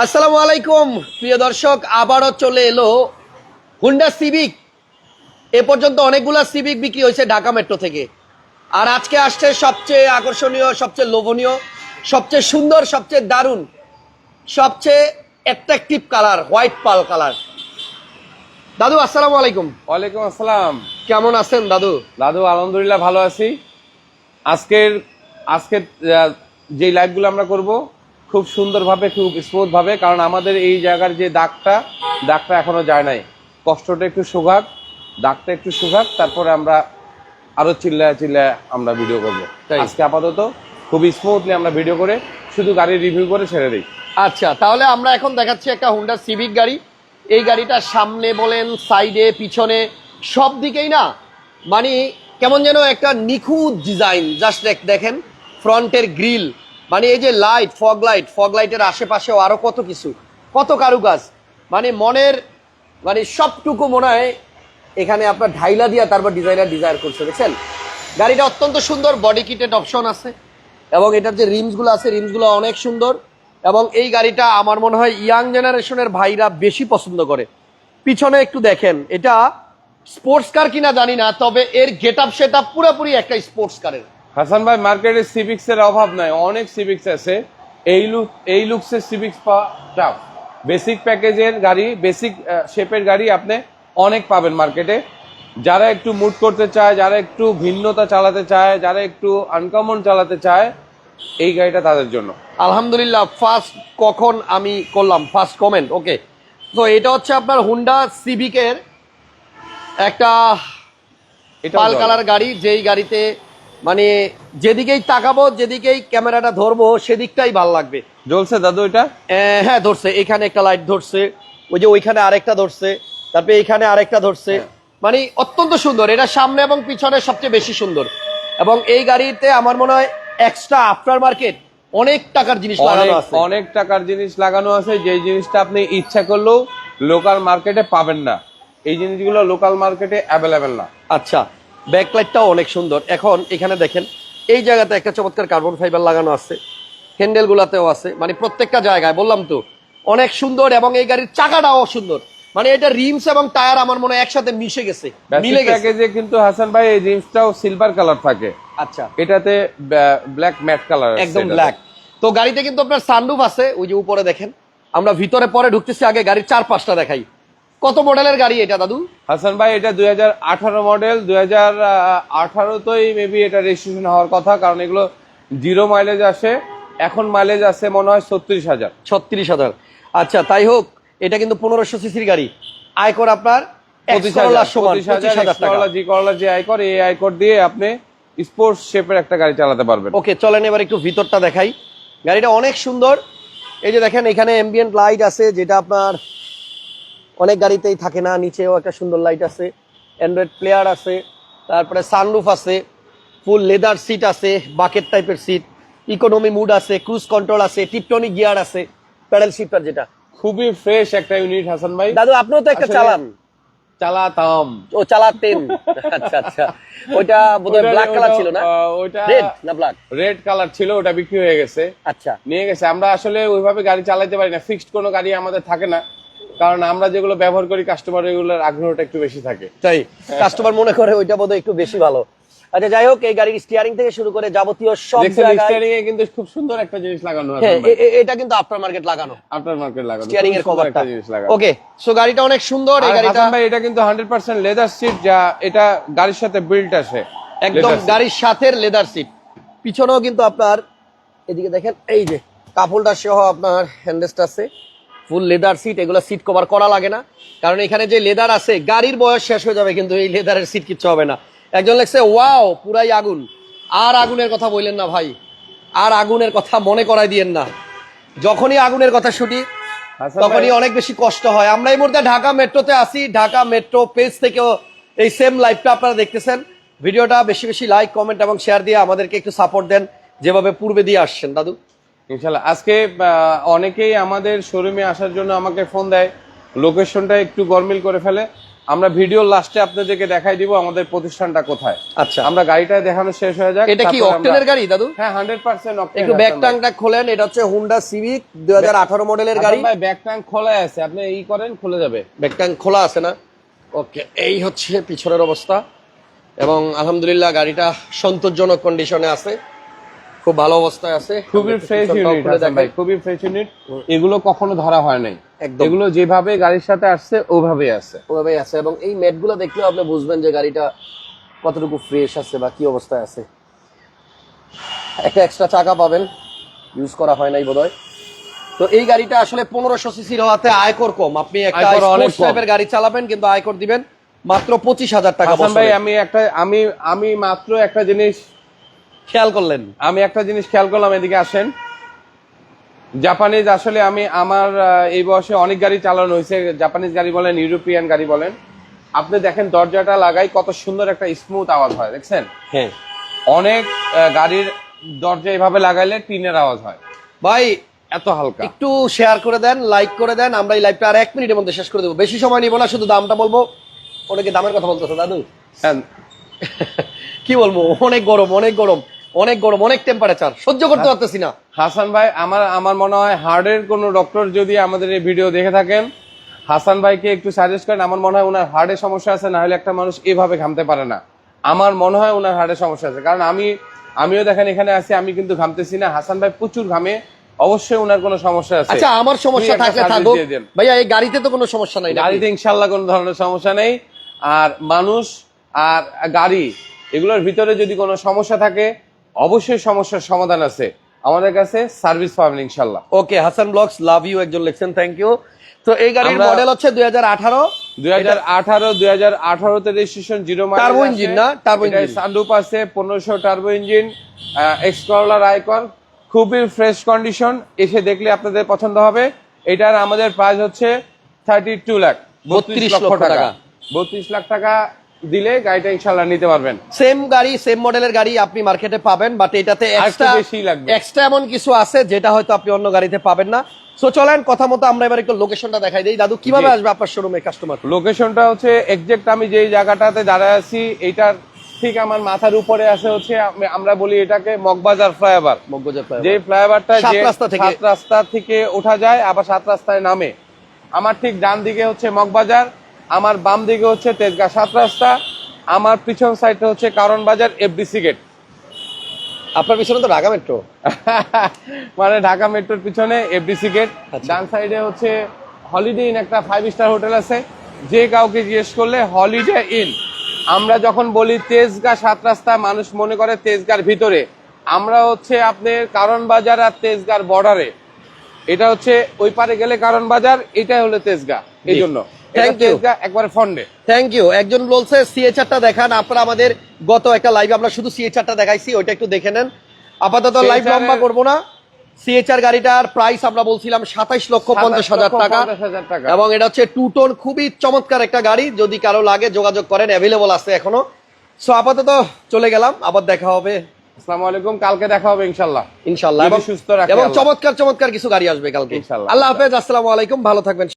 আসসালামু আলাইকুম প্রিয় দর্শক আবারও চলে এলো হুন্ডা সিভিক এ পর্যন্ত অনেকগুলা সিভিক বিক্রি হয়েছে ঢাকা মেট্রো থেকে। আর আজকে আসছে সবচেয়ে আকর্ষণীয় সবচেয়ে লোভনীয় সবচেয়ে সুন্দর সবচেয়ে দারুণ সবচেয়ে attractive colour white pearl colour দাদু আসসালামু আলাইকুম। ওয়ালাইকুম আসসালাম। কেমন আছেন দাদু? দাদু আলহামদুলিল্লাহ ভালো আছি। আজকের আজকের যে লাইভগুলো আমরা করব খুব সুন্দরভাবে খুব স্মুথ ভাবে কারণ আমাদের এই জায়গার যে দাগটা দাগটা এখনও যায় নাই। কষ্টটা একটু সুঘাক দাগটা একটু সুঘাক তারপরে আমরা আরও চিল্লায় চিল্লায় আমরা ভিডিও করব। তাই? আজকে আপাতত খুবই স্মুথলি আমরা ভিডিও করে শুধু গাড়ি রিভিউ করে ছেড়ে দিই। আচ্ছা তাহলে আমরা এখন দেখাচ্ছি একটা হুন্ডা সিভিক গাড়ি। এই গাড়িটা সামনে বলেন সাইডে পিছনে সব দিকেই না মানে কেমন যেন একটা নিখুঁত ডিজাইন জাস্ট দেখেন ফ্রন্টের গ্রিল মানে এই যে লাইট ফগ লাইট ফগ লাইটের আশেপাশেও আরও কত কিছু, কত কারুকাজ। মানে মনের মানে সবটুকু মনে হয় এখানে আপনার ঢাইলা দিয়া তারপর ডিজাইনার ডিজাইন করছে, দেখছেন? গাড়িটা অত্যন্ত সুন্দর বডি কিটেড অপশন আছে। এবং এটার যে রিমসগুলো আছে রিমসগুলো অনেক সুন্দর। এবং এই গাড়িটা আমার মনে হয় ইয়াং জেনারেশনের ভাইরা বেশি পছন্দ করে। পিছনে একটু দেখেন, এটা স্পোর্টস কার কিনা জানি না, তবে এর গেট আপ সেট আপ পুরোপুরি একটা স্পোর্টস কারের হাসান ভাই মার্কেটে সিভিক্স এর অভাব নাই অনেক সিভিক্স আছে। এই লুক এই লুকসের সিভিক্স পাওয়া টাফ বেসিক প্যাকেজের গাড়ি বেসিক শেপের গাড়ি আপনি অনেক পাবেন মার্কেটে। যারা একটু মুড করতে চায় যারা একটু ভিন্নতা চালাতে চায় যারা একটু আনকমন চালাতে চায় এই গাড়িটা তাদের জন্য। আলহামদুলিল্লাহ ফার্স্ট কখন আমি করলাম? ফার্স্ট কমেন্ট ওকে তো এটা হচ্ছে আপনার হুন্ডা সিভিকের একটা এটা পাল কালার গাড়ি যেই গাড়িতে মানে যেদিকেই তাকাবো যেদিকেই ক্যামেরাটা ধরবো সেদিকটাই ভালো লাগবে। জ্বলছে দাদু এটা? হ্যাঁ ধরছে। এখানে একটা লাইট ধরছে। ওই যে ওইখানে আরেকটা ধরছে। তারপরে এখানে আরেকটা ধরছে। মানে অত্যন্ত সুন্দর। এটা সামনে এবং পিছনে সবচেয়ে বেশি সুন্দর। এবং এই গাড়িতে আমার মনে হয় এক্সট্রা আফটার মার্কেট অনেক টাকার জিনিস লাগানো আছে। অনেক টাকার জিনিস লাগানো আছে। যে জিনিসটা আপনি ইচ্ছা করলেও লোকাল মার্কেটে পাবেন না। এই জিনিসগুলো লোকাল মার্কেটে অ্যাভেলেবেল না। আচ্ছা। ব্যাকলাইটটাও অনেক সুন্দর। এখন এখানে দেখেন এই জায়গাতে একটা চমৎকার কার্বন ফাইবার লাগানো আছে হ্যান্ডেল গুলাতেও আছে মানে প্রত্যেকটা জায়গায় বললাম তো অনেক সুন্দর এবং এই গাড়ির চাকাটাও সুন্দর। মানে এটা রিমস এবং টায়ার আমার মনে হয় একসাথে মিশে গেছে মিলে গেছে। প্যাকেজে কিন্তু হাসান ভাই এই জিন্সটাও সিলভার কালার থাকে। আচ্ছা। এটাতে ব্ল্যাক ম্যাট কালার একদম ব্ল্যাক তো গাড়িতে কিন্তু আপনার সানরুফ আছে ওই যে উপরে দেখেন আমরা ভিতরে পরে ঢুকতেছি আগে গাড়ির চার পাঁচটা দেখাই। কত মডেলের গাড়ি এটা দাদু? হাসান ভাই এটা দুই মডেল দুই হাজার আঠারোতেই মেবি এটা রেজিস্ট্রেশন হওয়ার কথা কারণ এগুলো জিরো মাইলেজ আসে এখন মাইলেজ আছে মনে হয় ছত্রিশ হাজার। ছত্রিশ হাজার। আচ্ছা তাই হোক এটা কিন্তু পনেরোশো সিসির গাড়ি। আয়কর আপনার পঁচিশ X করলার সমান, পঁচিশ হাজার 25,000 টাকা। করলা জি যে আয়কর এই আয়কর দিয়ে আপনি স্পোর্টস শেপের একটা গাড়ি চালাতে পারবেন। ওকে চলেন এবার একটু ভিতরটা দেখাই। গাড়িটা অনেক সুন্দর। এই যে দেখেন এখানে এমবিয়েন্ট লাইট আছে যেটা আপনার অনেক গাড়িতেই থাকে না নিচেও একটা সুন্দর লাইট আছে অ্যান্ড্রয়েড প্লেয়ার আছে তারপরে সানরুফ আছে ফুল লেদার সিট আছে বাকেট টাইপের সিট ইকোনমি মুড আছে ক্রুজ কন্ট্রোল আছে টিপটনিক গিয়ার আছে প্যাডেল শিফটার যেটা। খুবই ফ্রেশ একটা ইউনিট হাসান ভাই। দাদু আপনিও তো একটা চালান। চালাতাম। ও চালাতেন। আচ্ছা আচ্ছা। ওইটা বোধহয় ব্ল্যাক কালার ছিল না? ওইটা রেড না ব্ল্যাক রেড কালার ছিল ওটা বিক্রি হয়ে গেছে। আচ্ছা। নিয়ে গেছে। আমরা আসলে ওইভাবে গাড়ি চালাতে পারি না। ফিক্সড কোনো গাড়ি আমাদের থাকে না। কারণ আমরা যেগুলো ব্যবহার করি কাস্টমার এগুলোর আগ্রহটা একটু বেশি থাকে। তাই কাস্টমার মনে করে ওইটা বোধহয় একটু বেশি ভালো। আচ্ছা যাই হোক এই গাড়ির স্টিয়ারিং থেকে শুরু করে যাবতীয় সব জায়গায় স্টিয়ারিং এ কিন্তু খুব সুন্দর একটা জিনিস লাগানো আছে হ্যাঁ এটা কিন্তু আফটার মার্কেট লাগানো আফটার মার্কেট লাগানো স্টিয়ারিং এর কভারটা জিনিস লাগানো। ওকে সো গাড়িটা অনেক সুন্দর এই গাড়িটা ভাই এটা কিন্তু 100% লেদার সিট যা এটা গাড়ির সাথে বিল্ট আসে একদম গাড়ির সাথে লেদার সিট পিছনেও কিন্তু আপনার এদিকে দেখেন এই যে কাপড়টা সহ আপনার হ্যান্ডেস্ট আছে। ফুল লেদার সিট এগুলো সিট কভার করা লাগে না। কারণ এখানে যে লেদার আছে গাড়ির বয়স শেষ হয়ে যাবে কিন্তু এই লেদারের সিট কিচ্ছু হবে না। একজন লেখছে ওয়াও পুরাই আগুন। আর আগুনের কথা বললেন না ভাই। আর আগুনের কথা মনে করাই দিয়েন না। যখনই আগুনের কথা শুনি হাসান তখনই অনেক বেশি কষ্ট হয়। আমরা এই মুহূর্তে ঢাকা মেট্রোতে আসি ঢাকা মেট্রো পেজ থেকেও এই সেম লাইভটা আপনারা দেখতেছেন। ভিডিওটা বেশি বেশি লাইক কমেন্ট এবং শেয়ার দিয়ে আমাদেরকে একটু সাপোর্ট দেন। যেভাবে পূর্বে দিয়ে আসছেন দাদু। ইনশাল্লাহ আজকে অনেকেই আমাদের শোরুমে আসার জন্য আমাকে ফোন দেয় লোকেশনটা একটু গরমিল করে ফেলে। আমরা ভিডিও লাস্টে আপনাদেরকে দেখাই দিব আমাদের প্রতিষ্ঠানটা কোথায়। আচ্ছা। আমরা গাড়িটা দেখানো শেষ হয়ে যাক এটা কি অক্টেনের গাড়ি দাদু? হ্যাঁ হান্ড্রেড পার্সেন্ট একটু ব্যাক টাংটা খোলেন এটা হচ্ছে হুন্ডা সিভিক দুই হাজার আঠারো মডেলের গাড়ি। ভাই ব্যাক ট্যাঙ্ক খোলা আছে আপনি ই করেন খুলে যাবে। ব্যাক ট্যাঙ্ক খোলা আছে না? ওকে এই হচ্ছে পিছনের অবস্থা। এবং আলহামদুলিল্লাহ গাড়িটা সন্তোষজনক কন্ডিশনে আছে। খুব ভালো অবস্থায় আছে। খুবই ফ্রেশ ইউনিট ভাই খুবই ফ্রেশ ইউনিট এগুলো কখনো ধরা হয় নাই। এগুলো যেভাবে গাড়ির সাথে আসছে ওভাবেই আছে। ওভাবেই আছে এবং এই ম্যাটগুলো দেখলেও আপনি বুঝবেন যে গাড়িটা কতটুকু ফ্রেশ আছে বা কি অবস্থায় আছে। একটা এক্সট্রা চাকা পাবেন। ইউজ করা হয় নাই বোধহয়। তো এই গাড়িটা আসলে পনেরোশো সিসির হওয়াতে আয়কর কম। আপনি একটা অনেক স্পোর্টস টাইপের গাড়ি চালাবেন কিন্তু আয়কর দিবেন মাত্র পঁচিশ হাজার টাকা ভাই আমি একটা আমি আমি মাত্র একটা জিনিস খেয়াল করলেন? আমি একটা জিনিস খেয়াল করলাম এদিকে আসেন। জাপানিজ আসলে আমি আমার এই বয়সে অনেক গাড়ি চালানো হয়েছে। জাপানিজ গাড়ি বলেন ইউরোপিয়ান গাড়ি বলেন। আপনি দেখেন দরজাটা লাগাই কত সুন্দর একটা স্মুথ আওয়াজ হয় দেখছেন? হ্যাঁ। অনেক গাড়ির দরজা এভাবে লাগাইলে টিনের আওয়াজ হয়। ভাই এত হালকা। একটু শেয়ার করে দেন লাইক করে দেন আমরা এই লাইভটা আর এক মিনিটের মধ্যে শেষ করে দেবো। বেশি সময় নিব না শুধু দামটা বলব। অনেকে দামের কথা বলতেছে দাদু। হ্যাঁ, কি বলব? অনেক গরম অনেক গরম। অনেক গরম অনেক টেম্পারেচার সহ্য করতে পারতেছি না। হাসান ভাই আমার আমার মনে হয় হার্টের কোনো ডক্টর যদি আমাদের এই ভিডিও দেখে থাকেন হাসান ভাইকে একটু সাজেস্ট করেন আমার মনে হয় ওনার হার্টের সমস্যা আছে না হলে একটা মানুষ এভাবে ঘামতে পারে না। আমার মনে হয় ওনার হার্টের সমস্যা আছে কারণ আমি আমিও দেখেন এখানে আছি আমি কিন্তু ঘামতেছি না। হাসান ভাই প্রচুর ঘামে অবশ্যই ওনার কোনো সমস্যা আছে। আচ্ছা আমার সমস্যা থাকলে থাকুক। ভাইয়া এই গাড়িতে তো কোনো সমস্যা নাই? গাড়িতে ইনশাল্লাহ কোনো ধরনের সমস্যা নেই। আর মানুষ আর গাড়ি এগুলোর ভিতরে যদি কোনো সমস্যা থাকে অবশ্যই সমস্যার সমাধান আছে। আমাদের কাছে সার্ভিস পাবেন ইনশাল্লাহ okay Hasan blogs love you একজন লিখছেন থ্যাংক ইউ। তো এই গাড়ির মডেল হচ্ছে দুই হাজার আঠারো। দুই হাজার আঠারো দুই হাজার আঠারোতে রেজিস্ট্রেশন জিরো engine না? সানরুপ আছে পনেরোশো টার্বো ইঞ্জিন এক্সকলার আইকন খুবই ফ্রেশ কন্ডিশন এসে দেখলে আপনাদের পছন্দ হবে। এটার আমাদের প্রাইস হচ্ছে থার্টি টু লাখ 32 লক্ষ টাকা। বত্রিশ লাখ টাকা দিলে গাড়িটা ইনশাল্লাহ নিতে পারবেন। সেম গাড়ি সেম মডেলের গাড়ি আপনি মার্কেটে পাবেন বাট এটাতে এক্সট্রা বেশি লাগবে। এক্সট্রা এমন কিছু আছে যেটা হয়তো আপনি অন্য গাড়িতে পাবেন না। সো চলেন কথা মতো আমরা এবার একটু লোকেশনটা দেখাই দিই। দাদু কীভাবে আসবে আপনার শোরুমে কাস্টমার লোকেশনটা হচ্ছে এক্সাক্ট আমি যেই জায়গাটাতে দাঁড়ায় আছি এইটার ঠিক আমার মাথার উপরে আছে হচ্ছে আমরা বলি এটাকে মগবাজার ফ্লাইওভার। মগজের যে ফ্লাইওভারটা যে রাস্তা থেকে। সাত রাস্তা থেকে ওঠা যায় আবার সাত রাস্তায় নামে। আমার ঠিক ডান দিকে হচ্ছে মগবাজার আমার বাম দিকে হচ্ছে তেজগাঁ সাত রাস্তা আমার পিছন সাইডে হচ্ছে কারণ বাজার এফডিসি গেট আপনার পিছনে তো ঢাকা মেট্রো মানে ঢাকা মেট্রোর পিছনে এফডিসি গেট আচ্ছা। ডান সাইডে হচ্ছে হলিডে ইন একটা ফাইভ স্টার হোটেল আছে। যে কাউকে জিজ্ঞেস করলে হলিডে ইন আমরা যখন বলি তেজগাঁ সাত রাস্তা মানুষ মনে করে তেজগাঁর ভিতরে। আমরা হচ্ছে আপনার কারণ বাজার আর তেজগাঁর বর্ডারে এটা হচ্ছে ওই পারে গেলে কারণ বাজার এটাই হলো তেজগাঁ। এই জন্য। তেজগাঁ একবারে ফন্ডে থ্যাংক ইউ একজন বলছে সিএচআরটা দেখান। আপনারা আমাদের গত একটা লাইভে আমরা শুধু সিএচআরটা দেখাইছি ওইটা একটু দেখে নেন। আপাতত লাইভ লম্বা করব না। সিএচআর গাড়িটার প্রাইস আমরা বলছিলাম সাতাইশ লক্ষ পঞ্চাশ হাজার টাকা। এবং এটা হচ্ছে টু টোন খুবই চমৎকার একটা গাড়ি। যদি কারও লাগে যোগাযোগ করেন অ্যাভেলেবল আছে এখনও। সো আপাতত চলে গেলাম। আবার দেখা হবে। আসসালামু আলাইকুম। কালকে দেখা হবে ইনশাল্লাহ। ইনশাল্লাহ। এবং সুস্থ রাখে এবং চমৎকার চমৎকার কিছু গাড়ি আসবে কালকে। ইনশাল্লাহ। আল্লাহ হাফেজ। আসসালামু আলাইকুম। ভালো থাকবেন।